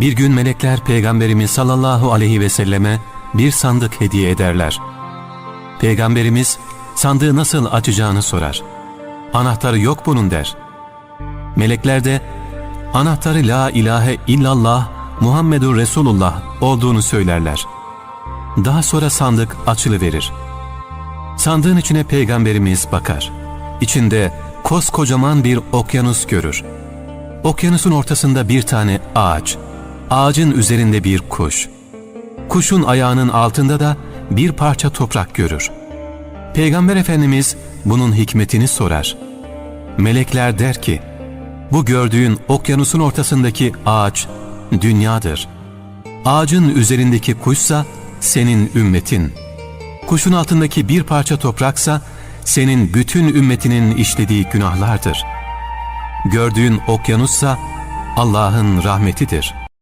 Bir gün melekler Peygamberimiz sallallahu aleyhi ve selleme bir sandık hediye ederler. Peygamberimiz sandığı nasıl açacağını sorar. Anahtarı yok bunun der. Melekler de anahtarı la ilahe illallah Muhammedur Resulullah olduğunu söylerler. Daha sonra sandık açılıverir. Sandığın içine peygamberimiz bakar. İçinde koskocaman bir okyanus görür. Okyanusun ortasında bir tane ağaç. Ağacın üzerinde bir kuş. Kuşun ayağının altında da bir parça toprak görür. Peygamber Efendimiz bunun hikmetini sorar. Melekler der ki, bu gördüğün okyanusun ortasındaki ağaç dünyadır. Ağacın üzerindeki kuşsa senin ümmetin. Kuşun altındaki bir parça topraksa senin bütün ümmetinin işlediği günahlardır. Gördüğün okyanussa Allah'ın rahmetidir.''